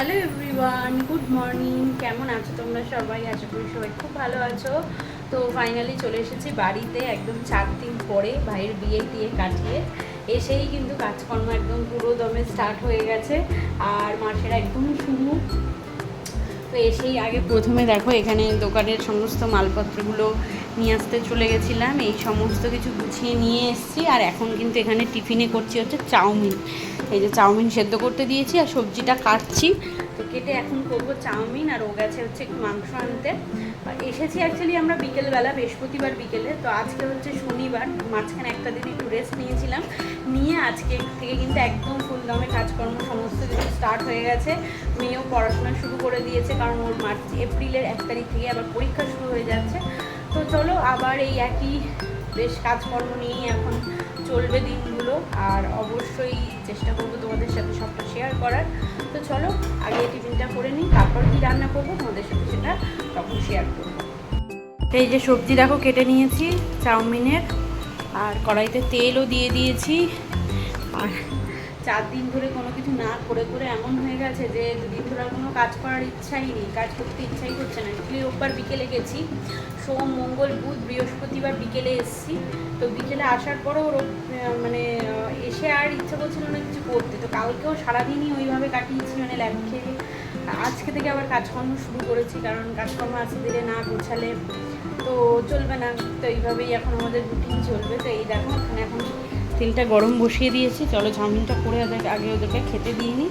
Hello everyone, good morning. কেমন আছো তোমরা সবাই? আশা করি সবাই খুব ভালো আছো। তো ফাইনালি চলে এসেছি বাড়িতে একদম চার দিন পরে ভাইয়ের বিয়ে দিয়ে কাটিয়ে। এসেই কিন্তু কাজকর্ম একদম পুরো দমে স্টার্ট হয়ে গেছে। আর মাসের একদম শুরু। তো এসেই আগে প্রথমে দেখো, এখানে দোকানের সমস্ত মালপত্রগুলো নিয়ে আসতে চলে গেছিলাম। এই সমস্ত কিছু গুছিয়ে নিয়ে এসেছি আর এখন কিন্তু এখানে টিফিনে করছি হচ্ছে চাউমিন। এই যে চাউমিন সেদ্ধ করতে দিয়েছি আর সবজিটা কাটছি। তো কেটে এখন করব চাউমিন আর ও গেছে হচ্ছে একটু মাংস আনতে। এসেছি অ্যাকচুয়ালি আমরা বিকেলবেলা, বৃহস্পতিবার বিকেলে। তো আজকে হচ্ছে শনিবার, মাঝখানে একটা দিন একটু রেস্ট নিয়েছিলাম। নিয়ে আজকে থেকে কিন্তু একদম ফুল দমে কাজকর্ম সমস্ত কিছু স্টার্ট হয়ে গেছে। মেয়েও পড়াশোনা শুরু করে দিয়েছে, কারণ ওর মার্চ, এপ্রিলের এক তারিখ থেকে আবার পরীক্ষা শুরু হয়ে যাচ্ছে। তো চলো আবার এই একই বেশ কাজকর্ম নিয়েই এখন চলবে দিনগুলো। আর অবশ্যই চেষ্টা করব তোমাদের সাথে সবটা শেয়ার করার। তো চলো আগে টিফিনটা করে নিই, তারপর কি রান্না করব তোমাদের সাথে সেটা তখন শেয়ার করব। এই যে সবজি দেখো কেটে নিয়েছি, চাউমিনের, আর কড়াইতে তেলও দিয়ে দিয়েছি, আর চার দিন ধরে কোনো কিছু না করে করে এমন হয়ে গেছে যে দুদিন ধরে আর কোনো কাজ করার ইচ্ছাই নেই, কাজ করতে ইচ্ছাই করছে না। অ্যাকচুয়ালি রোববার বিকেলে গেছি, সোম, মঙ্গল, বুধ, বৃহস্পতিবার বিকেলে এসেছি। তো বিকেলে আসার পরেও মানে এসে আর ইচ্ছা করছিল না কিছু করতে। তো কালকেও সারাদিনই ওইভাবে কাটিয়েছি মানে ল্যাব খেয়ে আজকে থেকে আবার কাজকর্ম শুরু করেছি, কারণ কাজকর্ম আজকে দিলে না গোছালে তো চলবে না। তো এইভাবেই এখন আমাদের রুটিন চলবে। তো এই দেখো এখানে এখন তেলটা গরম বসিয়ে দিয়েছি। চলো চাউমিনটা করে ওদের আগে ওদেরকে খেতে দিয়ে নিই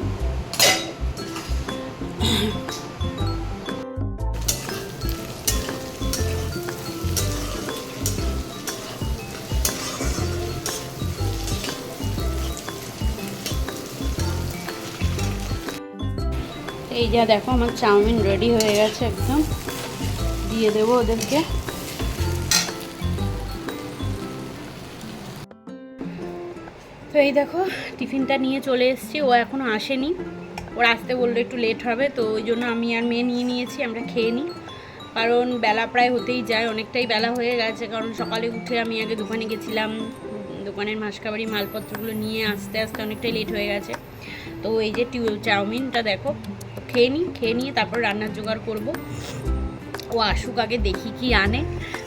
এই যা দেখো, আমার চাউমিন রেডি হয়ে গেছে একদম। দিয়ে দেবো ওদেরকে। তো এই দেখো, টিফিনটা নিয়ে চলে এসেছি, ও এখনও আসেনি। ওর আসতে বলল একটু লেট হবে, তো ওই জন্য আমি আর মেয়ে নিয়ে নিয়েছি, আমরা খেয়ে নিই। কারণ বেলা প্রায় হতেই যায়, অনেকটাই বেলা হয়ে গেছে, কারণ সকালে উঠে আমি আগে দোকানে গেছিলাম, দোকানের মাসকাবাড়ি মালপত্রগুলো নিয়ে আসতে আসতে অনেকটাই লেট হয়ে গেছে। তো এই যে চাউমিনটা দেখো, খেয়ে নিই, খেয়ে নিয়ে তারপর রান্নার জোগাড় করব। ও আসুক আগে দেখি কি আনে,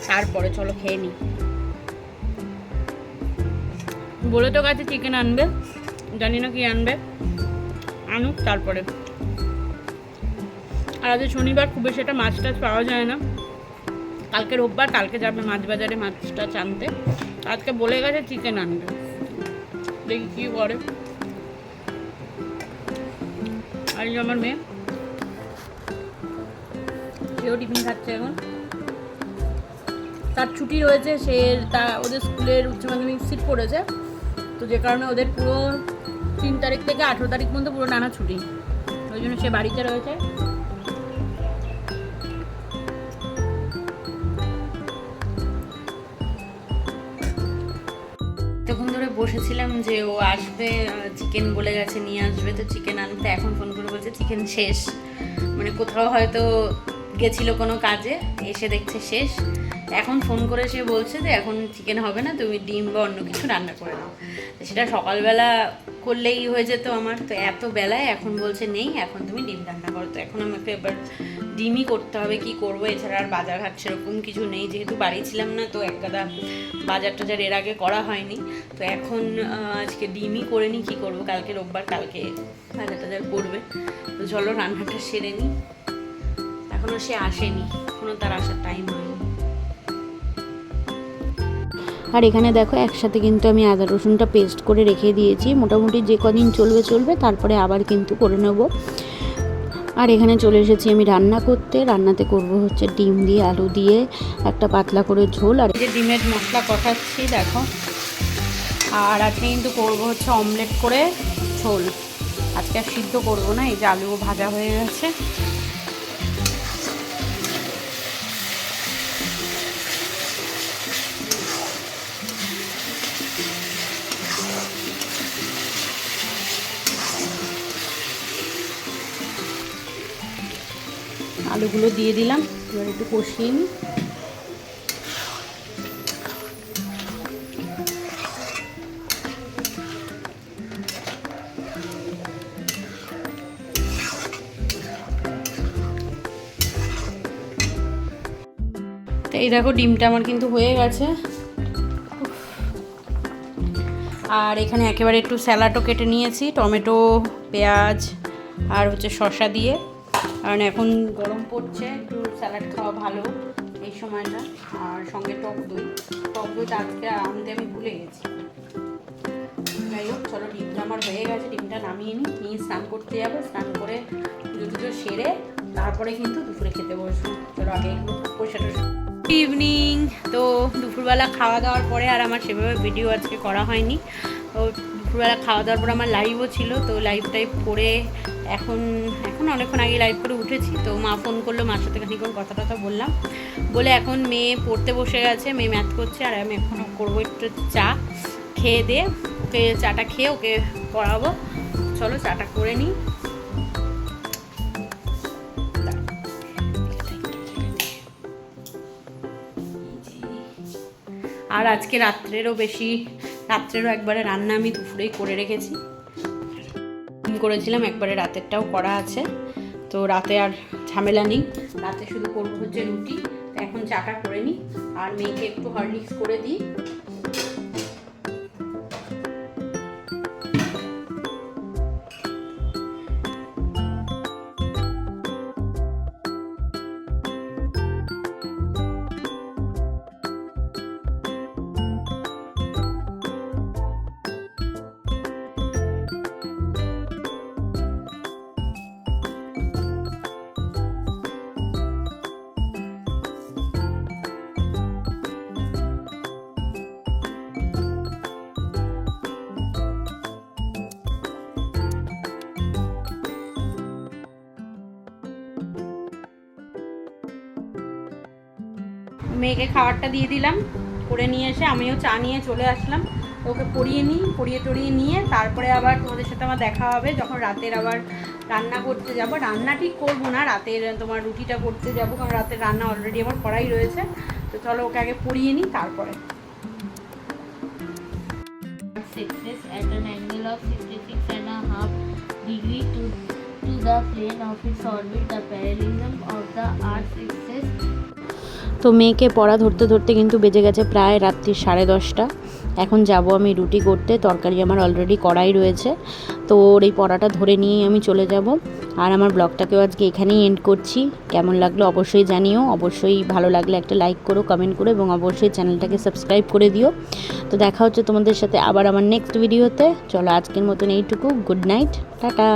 তারপরে চলো খেয়ে নিই। বলে তো কাছে চিকেন আনবে জানি না কি আনবে, আনুক তারপরে। আর আজ শনিবার, খুব বেশি একটা মাছ টাছ পাওয়া যায় না। কালকে রোববার, কালকে যাবে মাছ বাজারে মাছটা আনতে। আজকে বলে গেছে চিকেন আনবে। দেখি কী করে। আর আমার মেয়ে। সেও টিফিন খাচ্ছে এখন। তার ছুটি রয়েছে, সে তা ওদের স্কুলের উচ্চ মাধ্যমিক সিট পড়েছে তো যে কারণে ওদের পুরো তিন তারিখ থেকে আঠেরো তারিখ পর্যন্ত পুরো নানা ছুটি। ওই জন্য সে বাড়িতে রয়েছে। তখন ধরে বসেছিলাম যে ও আসবে, চিকেন বলে গেছে, নিয়ে আসবে, তো চিকেন আনতে এখন ফোন করে বলছে চিকেন শেষ। মানে কোথাও হয়তো গেছিল কোনো কাজে, এসে দেখছে শেষ। এখন ফোন করে সে বলছে যে এখন চিকেন হবে না, তুমি ডিম বা অন্য কিছু রান্না করে তো সেটা সকালবেলা করলেই হয়ে যেত আমার, তো এত বেলায় এখন বলছে নেই, এখন তুমি ডিম রান্না করো। তো এখন আমাকে এবার ডিমই করতে হবে, কি করব? এছাড়া আর বাজার হাট সেরকম কিছু নেই, যেহেতু বাড়ি ছিলাম না, তো একগাদা বাজার টাজার এর আগে করা হয়নি। তো এখন আজকে ডিমই করে নিই, কী করব? কালকে রোববার, কালকে বাজার টাজার করবে তো চলো রান্নাটা সেরে নিই। এখনও সে আসেনি এখনও তার আসার টাইম হয়নি। আর এখানে দেখো, একসাথে কিন্তু আমি আদা রসুনটা পেস্ট করে রেখে দিয়েছি। মোটামুটি যে কদিন চলবে চলবে, তারপরে আবার কিন্তু করে নেব। আর এখানে চলে এসেছি আমি রান্না করতে। রান্নাতে করব হচ্ছে ডিম দিয়ে, আলু দিয়ে, একটা পাতলা করে ঝোল। আর যে ডিমের মশলা কষাচ্ছি, দেখো। আর আজকে কিন্তু করব হচ্ছে অমলেট করে ঝোল। আজকে আর সিদ্ধ করব না, এই যে আলুও ভাজা হয়ে গেছে। আলুগুলো দিয়ে দিলাম। এবার একটু কষিয়ে নিই। এই দেখো, ডিমটা আমার কিন্তু হয়ে গেছে। আর এখানে একেবারে একটু স্যালাডও কেটে নিয়েছি। টমেটো, পেঁয়াজ আর হচ্ছে শশা দিয়ে। কারণ এখন গরম পড়ছে, একটু স্যালাড খাওয়া ভালো এই সময়টা। আর সঙ্গে টক দই। টক দইটা আজকে আনতে আমি ভুলে গেছি। যাই হোক, চলো, ডিমটা আমার হয়ে গেছে। ডিমটা নামিয়ে নিই, নিয়ে স্নান করতে যাব। স্নান করে পুজো সেরে তারপরে কিন্তু দুপুরে খেতে বসবো। চলো, আগে এগুলো পয়সা টয়সা ইভিনিং তো দুপুরবেলা খাওয়া দাওয়ার পরে আর আমার সেভাবে ভিডিও আজকে করা হয়নি। তো দুপুরবেলা খাওয়া দাওয়ার পরে আমার লাইভও ছিল। তো লাইভ টাইভ করে এখন এখন অনেকক্ষণ আগে লাইভ করে উঠেছি, তো মা ফোন করল, মার সাথে খানিক্ষণ কথা টথা বললাম। বলে এখন মেয়ে পড়তে বসে গেছে, মেয়ে ম্যাথ করছে, আর আমি এখন করব একটু চা খেয়ে দিয়ে ওকে চাটা খেয়ে ওকে পড়াবো। চলো চাটা করে নিই। আর আজকে রাত্রেরও বেশি, রাত্রেরও একবারে রান্না আমি দুপুরেই করে রেখেছি। করেছিলাম, একবারে রাতেরটাও করা আছে। তো রাতে আর ঝামেলা নেই। রাতে শুধু করব হচ্ছে রুটি, এখন চাটা করে নিই, আর মেয়েকে একটু হরলিক্স করে দিই। মেয়েকে খাবারটা দিয়ে দিলাম করে নিয়ে এসে আমিও চা নিয়ে চলে আসলাম। ওকে পরিয়ে নিই পরিয়ে টরিয়ে নিয়ে তারপরে আবার তোমাদের সাথে আমার দেখা হবে যখন রাতের আবার রান্না করতে যাব। রান্না ঠিক করব না রাতের তোমার রুটিটা করতে যাব কারণ রাতের রান্না অলরেডি আমার করাই রয়েছে। তো চলো ওকে আগে পরিয়ে নিই তারপরে। Sixes at an angle of 66 and a half degree to, to the plane of its orbit. The parallelism of the তো মেয়েকে পড়া ধরতে ধরতে কিন্তু বেজে গেছে প্রায় রাত্রি সাড়ে দশটা। এখন যাব আমি রুটি করতে, তরকারি আমার অলরেডি কড়াই রয়েছে। তো ওর এই পড়াটা ধরে নিয়েই আমি চলে যাব। আর আমার ব্লগটাকেও আজকে এখানেই এন্ড করছি। কেমন লাগল অবশ্যই জানিও। অবশ্যই ভালো লাগলে একটা লাইক করো কমেন্ট করো এবং অবশ্যই চ্যানেলটাকে সাবস্ক্রাইব করে দিও। তো দেখা হচ্ছে তোমাদের সাথে আবার আমার নেক্সট ভিডিওতে চলো আজকের মতন এইটুকু। Good night tata.